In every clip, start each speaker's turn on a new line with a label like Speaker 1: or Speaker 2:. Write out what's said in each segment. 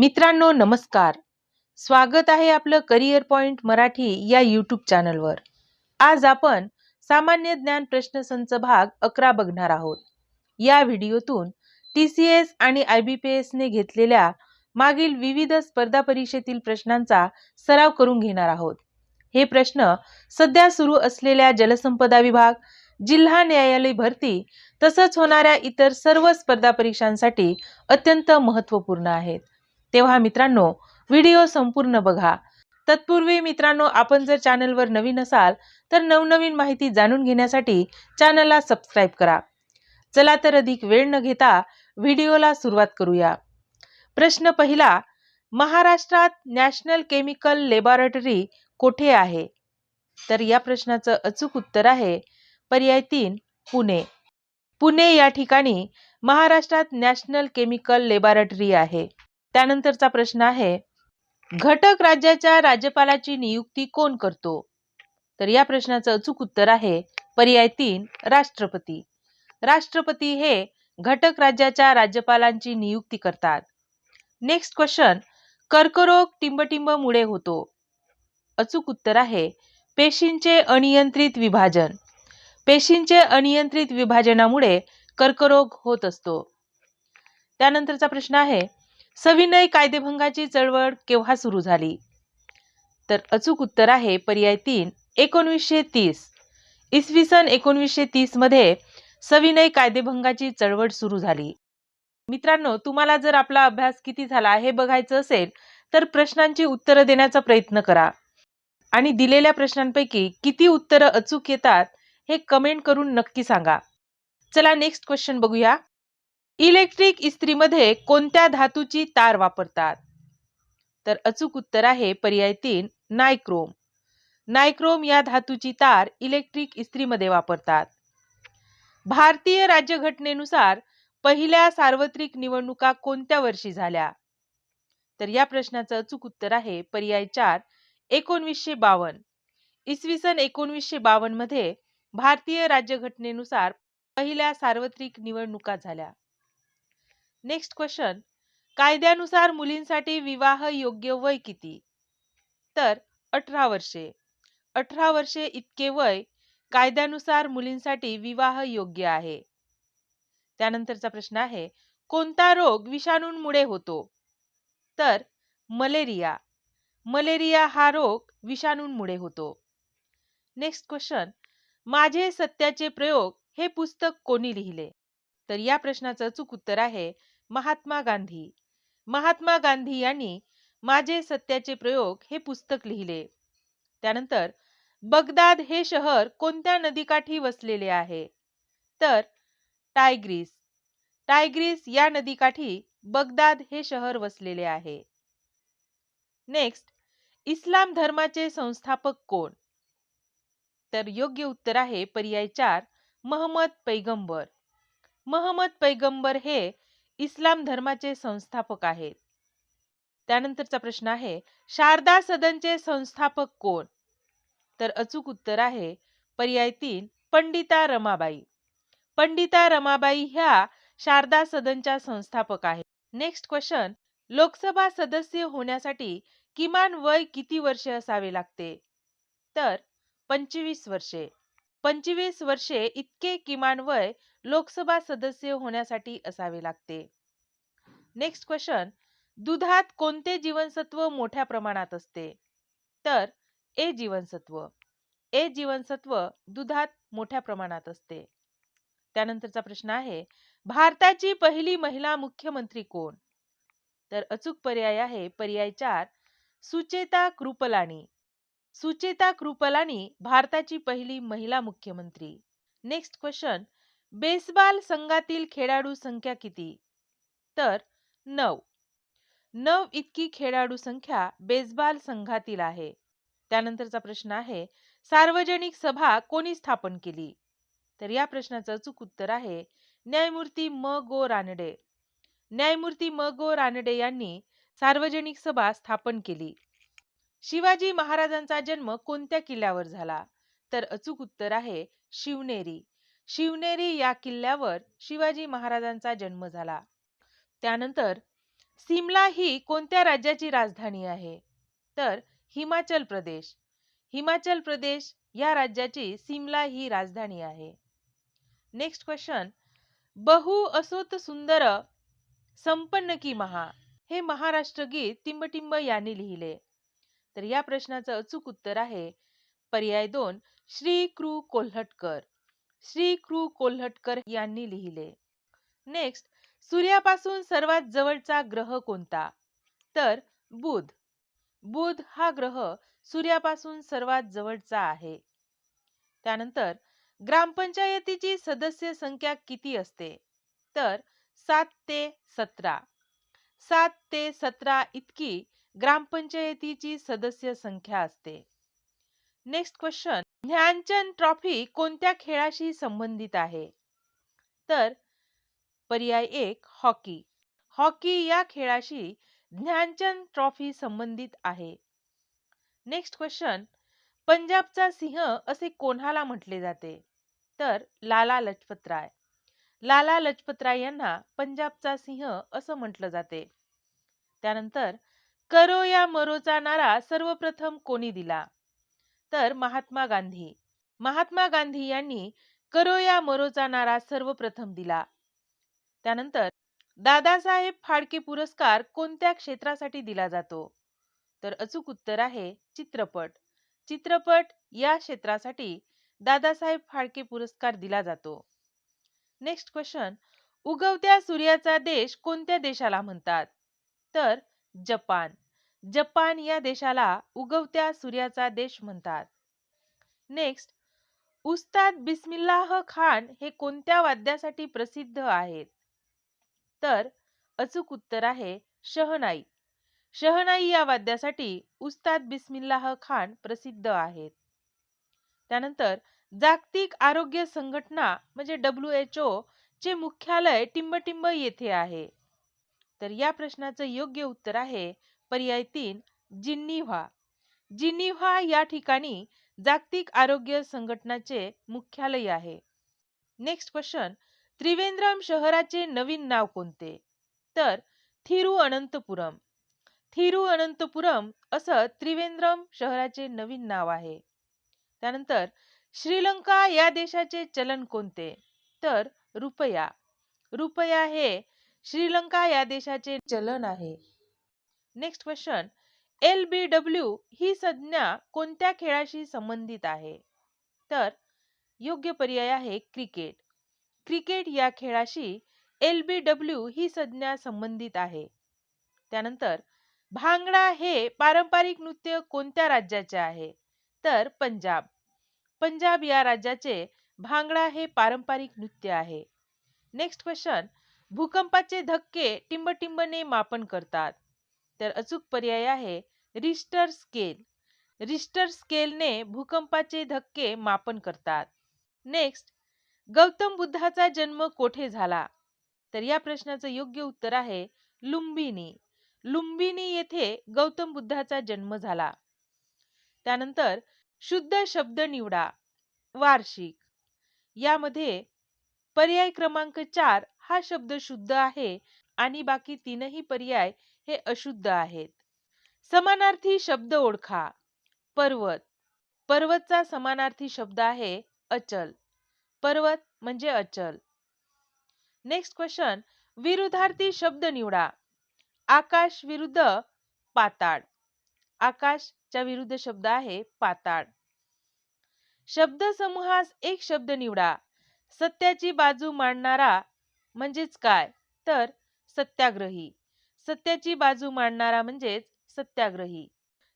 Speaker 1: मित्रांनो नमस्कार. स्वागत आहे आपलं करिअर पॉइंट मराठी या यूट्यूब चॅनलवर आज आपण सामान्य ज्ञान प्रश्नसंच भाग अकरा बघणार आहोत. या व्हिडिओतून टी सी एस आणि आय बी पी एसने घेतलेल्या मागील विविध स्पर्धा परीक्षेतील प्रश्नांचा सराव करून घेणार आहोत. हे प्रश्न सध्या सुरू असलेल्या जलसंपदा विभाग जिल्हा न्यायालय भरती तसंच होणाऱ्या इतर सर्व स्पर्धा परीक्षांसाठी अत्यंत महत्त्वपूर्ण आहेत. तेव्हा मित्रांनो व्हिडिओ संपूर्ण बघा. तत्पूर्वी मित्रांनो आपण जर चॅनलवर नवीन असाल तर नवनवीन माहिती जाणून घेण्यासाठी चॅनलला सबस्क्राईब करा. चला तर अधिक वेळ न घेता व्हिडिओला सुरुवात करूया. प्रश्न पहिला महाराष्ट्रात नॅशनल केमिकल लॅबोरेटरी कोठे आहे? तर या प्रश्नाचं अचूक उत्तर आहे पर्याय तीन पुणे. पुणे या ठिकाणी महाराष्ट्रात नॅशनल केमिकल लॅबोरेटरी आहे. त्यानंतरचा प्रश्न आहे घटक राज्याच्या राज्यपालाची नियुक्ती कोण करतो? तर या प्रश्नाचं अचूक उत्तर आहे पर्याय तीन राष्ट्रपती. राष्ट्रपती हे घटक राज्याच्या राज्यपालांची नियुक्ती करतात. नेक्स्ट क्वेश्चन कर्करोग टिंबटिंबमुळे होतो. अचूक उत्तर आहे पेशींचे अनियंत्रित विभाजन. पेशींचे अनियंत्रित विभाजनामुळे कर्करोग होत असतो. त्यानंतरचा प्रश्न आहे सविनय कायदेभंगाची चळवळ केव्हा सुरू झाली? तर अचूक उत्तर आहे पर्याय तीन एकोणवीसशे तीस. इसवी सन एकोणवीसशे तीसमध्ये सविनय कायदेभंगाची चळवळ सुरू झाली. मित्रांनो तुम्हाला जर आपला अभ्यास किती झाला हे बघायचं असेल तर प्रश्नांची उत्तरं देण्याचा प्रयत्न करा. आणि दिलेल्या प्रश्नांपैकी किती उत्तरं अचूक येतात हे कमेंट करून नक्की सांगा. चला नेक्स्ट क्वेश्चन बघूया. इलेक्ट्रिक इस्त्रीमध्ये कोणत्या धातूची तार वापरतात? तर अचूक उत्तर आहे पर्याय तीन नायक्रोम. नायक्रोम या धातूची तार इलेक्ट्रिक इस्त्रीमध्ये वापरतात. भारतीय राज्यघटनेनुसार पहिल्या सार्वत्रिक निवडणुका कोणत्या वर्षी झाल्या? तर या प्रश्नाचं अचूक उत्तर आहे पर्याय चार एकोणवीसशे बावन्न. इसवी सन एकोणवीसशे बावन्नमध्ये भारतीय राज्यघटनेनुसार पहिल्या सार्वत्रिक निवडणुका झाल्या. नेक्स्ट क्वेश्चन कायद्यानुसार मुलींसाठी विवाह योग्य वय किती? तर अठरा वर्षे. अठरा वर्षे इतके वय कायद्यानुसार मुलींसाठी विवाह योग्य आहे. त्यानंतरचा प्रश्न आहे कोणता रोग विषाणूंमुळे होतो? तर मलेरिया. मलेरिया हा रोग विषाणूंमुळे होतो. नेक्स्ट क्वेश्चन माझे सत्याचे प्रयोग हे पुस्तक कोणी लिहिले? तर या प्रश्नाचं चूक उत्तर आहे महात्मा गांधी. महात्मा गांधी यांनी माझे सत्याचे प्रयोग हे पुस्तक लिहिले. त्यानंतर बगदाद हे शहर कोणत्या नदीकाठी वसलेले आहे? तर टायग्रीस. टायग्रीस या नदीकाठी बगदाद हे शहर वसलेले आहे. नेक्स्ट इस्लाम धर्माचे संस्थापक कोण? तर योग्य उत्तर आहे पर्याय चार महमद पैगंबर. महमद पैगंबर हे इस्लाम धर्माचे संस्थापक आहेत. त्यानंतरचा प्रश्न आहे शारदा सदनचे संस्थापक कोण? तर अचूक उत्तर आहे पर्याय तीन पंडिता रमाबाई. पंडिता रमाबाई ह्या शारदा सदनच्या संस्थापक आहेत. नेक्स्ट क्वेश्चन लोकसभा सदस्य होण्यासाठी किमान वय किती वर्षे असावे लागते? तर पंचवीस वर्षे. पंचवीस वर्षे इतके किमान वय लोकसभा सदस्य होण्यासाठी असावे लागते. नेक्स्ट क्वेश्चन दुधात कोणते जीवनसत्व मोठ्या प्रमाणात असते? तर ए जीवनसत्व. ए जीवनसत्व दुधात मोठ्या प्रमाणात असते. त्यानंतरचा प्रश्न आहे भारताची पहिली महिला मुख्यमंत्री कोण? तर अचूक पर्याय आहे पर्याय चार सुचेता कृपलानी. सुचेता कृपलानी भारताची पहिली महिला मुख्यमंत्री. नेक्स्ट क्वेश्चन बेसबॉल संघातील खेळाडू संख्या किती? तर नऊ. नऊ इतकी खेळाडू संख्या बेसबॉल संघातील आहे. त्यानंतरचा प्रश्न आहे सार्वजनिक सभा कोणी स्थापन केली? तर या प्रश्नाचं अचूक उत्तर आहे न्यायमूर्ती म. गो. रानडे. न्यायमूर्ती म. गो. रानडे यांनी सार्वजनिक सभा स्थापन केली. शिवाजी महाराजांचा जन्म कोणत्या किल्ल्यावर झाला? तर अचूक उत्तर आहे शिवनेरी. शिवनेरी या किल्ल्यावर शिवाजी महाराजांचा जन्म झाला. त्यानंतर सिमला ही कोणत्या राज्याची राजधानी आहे? तर हिमाचल प्रदेश. हिमाचल प्रदेश या राज्याची सिमला ही राजधानी आहे. नेक्स्ट क्वेश्चन बहु असोत सुंदर संपन्न की महा हे महाराष्ट्र गीत टिंबटिंब यांनी लिहिले. तर या प्रश्नाचं अचूक उत्तर आहे पर्याय दोन श्री कृ कोल्हटकर. श्री कृ कोल्हटकर यांनी लिहिले. नेक्स्ट सूर्यापासून सर्वात जवळचा ग्रह कोणता? तर बुध. बुध हा ग्रह सूर्यापासून सर्वात जवळचा आहे. त्यानंतर ग्रामपंचायतीची सदस्य संख्या किती असते? तर सात ते सतरा. सात ते सतरा इतकी ग्रामपंचायतीची सदस्य संख्या असते. नेक्स्ट क्वेश्चन ज्ञानचंद ट्रॉफी कोणत्या खेळाशी संबंधित आहे? तर पर्याय एक हॉकी. हॉकी या खेळाशी ज्ञानचंद ट्रॉफी संबंधित आहे. नेक्स्ट क्वेश्चन पंजाबचा सिंह असे कोणाला म्हटले जाते? तर लाला लजपतराय. लाला लजपतराय यांना पंजाबचा सिंह असं म्हटलं जाते. त्यानंतर करो या मरोचा नारा सर्वप्रथम कोणी दिला? तर महात्मा गांधी. महात्मा गांधी यांनी करो या मरोचा नारा सर्वप्रथम दिला. त्यानंतर दादासाहेब फाळके पुरस्कार कोणत्या क्षेत्रासाठी दिला जातो? तर अचूक उत्तर आहे चित्रपट. चित्रपट या क्षेत्रासाठी दादासाहेब फाळके पुरस्कार दिला जातो. नेक्स्ट क्वेश्चन उगवत्या सूर्याचा देश कोणत्या देशाला म्हणतात? तर जपान. जपान या देशाला उगवत्या सूर्याचा देश म्हणतात. नेक्स्ट उस्ताद बिस्मिल्लाह खान हे कोणत्या वाद्यासाठी प्रसिद्ध आहेत? तर अचूक उत्तर आहे शहनाई. शहनाई या वाद्यासाठी उस्ताद बिस्मिल्लाह खान प्रसिद्ध आहेत. त्यानंतर जागतिक आरोग्य संघटना म्हणजे डब्ल्यू एच ओ चे मुख्यालय टिंबटिंब येथे आहे. तर या प्रश्नाचं योग्य उत्तर आहे पर्याय तीन जिन्निव्हा जिन्निव्हा या ठिकाणी जागतिक आरोग्य संघटनाचे मुख्यालय आहे. नेक्स्ट क्वेश्चन त्रिवेंद्रम शहराचे नवीन नाव कोणते? तर थिरुअनंतपुरम थिरुअनंतपुरम असं त्रिवेंद्रम शहराचे नवीन नाव आहे. त्यानंतर श्रीलंका या देशाचे चलन कोणते? तर रुपया. रुपया हे श्रीलंका या देशाचे चलन आहे. Next question L B W ही संज्ञा कोणत्या खेळाशी संबंधित आहे? तर योग्य पर्याय आहे क्रिकेट. क्रिकेट या खेळाशी एल बी डब्ल्यू ही संज्ञा संबंधित आहे. त्यानंतर भांगडा हे पारंपरिक नृत्य कोणत्या राज्याचे आहे? तर पंजाब. पंजाब या राज्याचे भांगडा हे पारंपरिक नृत्य आहे. नेक्स्ट क्वेश्चन भूकंपाचे धक्के टिंबटिंबने मापन करतात. तर अचूक पर्याय आहे रिस्टर स्केल रिस्टर स्केलने भूकंपाचे धक्के मापन करतात. नेक्स्ट गौतम बुद्धाचा जन्म कोठे झाला? तर या प्रश्नाचं योग्य उत्तर आहे लुंबिनी. लुंबिनी येथे गौतम बुद्धाचा जन्म झाला. त्यानंतर शुद्ध शब्द निवडा. वार्षिक. यामध्ये पर्याय क्रमांक चार हा शब्द शुद्ध आहे आणि बाकी तीनही पर्याय हे अशुद्ध आहेत. समानार्थी शब्द ओळखा. पर्वत. पर्वतचा समानार्थी शब्द आहे अचल. पर्वत म्हणजे अचल. नेक्स्ट क्वेश्चन विरुद्धार्थी शब्द निवडा. आकाश विरुद्ध पाताळ. आकाशच्या विरुद्ध शब्द आहे पाताळ. शब्द समूहास एक शब्द निवडा. सत्याची बाजू मांडणारा म्हणजेच काय? तर सत्याग्रही. सत्याची बाजू मांडणारा म्हणजेच सत्याग्रही.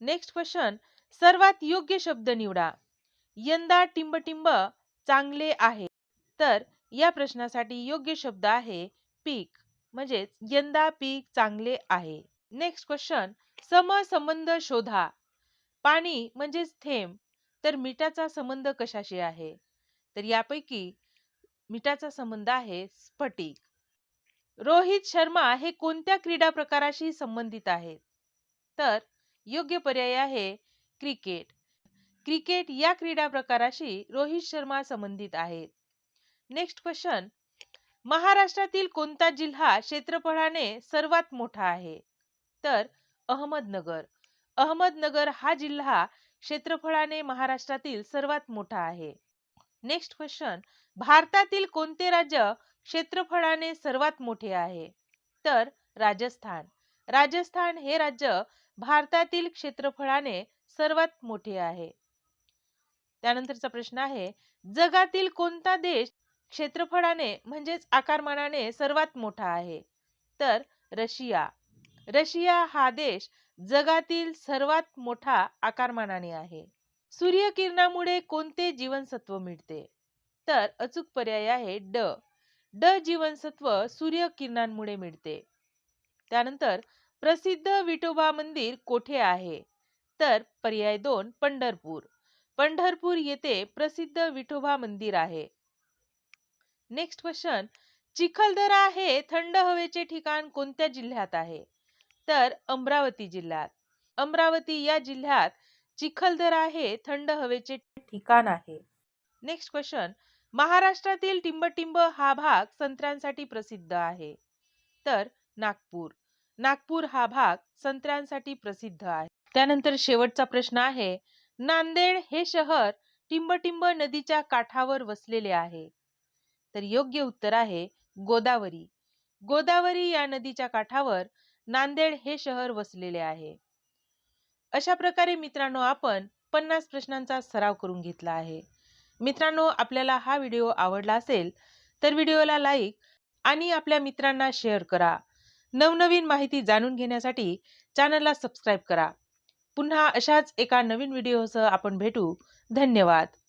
Speaker 1: नेक्स्ट क्वेश्चन सर्वात योग्य शब्द निवडा. यंदा टिंबटिंब चांगले आहे. तर या प्रश्नासाठी योग्य शब्द आहे पीक. म्हणजेच यंदा पीक चांगले आहे. नेक्स्ट क्वेश्चन समसंबंध शोधा. पाणी म्हणजेच थेंब. तर मिठाचा संबंध कशाशी आहे? तर यापैकी मिठाचा संबंध आहे स्फटिक. रोहित शर्मा हे कोणत्या क्रीडा प्रकाराशी संबंधित आहेत? तर योग्य पर्याय आहे क्रिकेट. क्रिकेट या क्रीडा प्रकाराशी रोहित शर्मा संबंधित आहेत. नेक्स्ट क्वेश्चन महाराष्ट्रातील कोणता जिल्हा क्षेत्रफळाने सर्वात मोठा आहे? तर अहमदनगर. अहमदनगर हा जिल्हा क्षेत्रफळाने महाराष्ट्रातील सर्वात मोठा आहे. नेक्स्ट क्वेश्चन भारतातील कोणते राज्य क्षेत्रफळाने सर्वात मोठे आहे? तर राजस्थान. राजस्थान हे राज्य भारतातील क्षेत्रफळाने सर्वात मोठे आहे. त्यानंतरचा प्रश्न आहे जगातील कोणता देश क्षेत्रफळाने म्हणजेच आकारमानाने सर्वात मोठा आहे? तर रशिया. रशिया हा देश जगातील सर्वात मोठा आकारमानाने आहे. सूर्यकिरणामुळे कोणते जीवनसत्व मिळते? तर अचूक पर्याय आहे ड. ड जीवनसत्व सूर्यकिरणांमुळे मिळते. त्यानंतर प्रसिद्ध विठोबा मंदिर कोठे आहे? तर पर्याय दोन पंढरपूर. पंढरपूर येथे प्रसिद्ध विठोबा मंदिर आहे. नेक्स्ट क्वेश्चन चिखलदरा हे थंड हवेचे ठिकाण कोणत्या जिल्ह्यात आहे? तर अमरावती जिल्ह्यात. अमरावती या जिल्ह्यात चिखलदरा हे थंड हवेचे ठिकाण आहे. नेक्स्ट क्वेश्चन महाराष्ट्रातील टिंबटिंब हा भाग संत्र्यांसाठी प्रसिद्ध आहे. तर नागपूर. नागपूर हा भाग संत्र्यांसाठी प्रसिद्ध आहे. त्यानंतर शेवटचा प्रश्न आहे नांदेड हे शहर टिंबटिंब नदीच्या काठावर वसलेले आहे. तर योग्य उत्तर आहे गोदावरी. गोदावरी या नदीच्या काठावर नांदेड हे शहर वसलेले आहे. अशा प्रकारे मित्रांनो आपण पन्नास प्रश्नांचा सराव करून घेतला आहे. मित्रांनो आपल्याला हा व्हिडिओ आवडला असेल तर व्हिडिओला लाईक आणि आपल्या मित्रांना शेअर करा. नवनवीन माहिती जाणून घेण्यासाठी चॅनलला सबस्क्राईब करा. पुन्हा अशाच एका नवीन व्हिडिओसह आपण भेटू. धन्यवाद.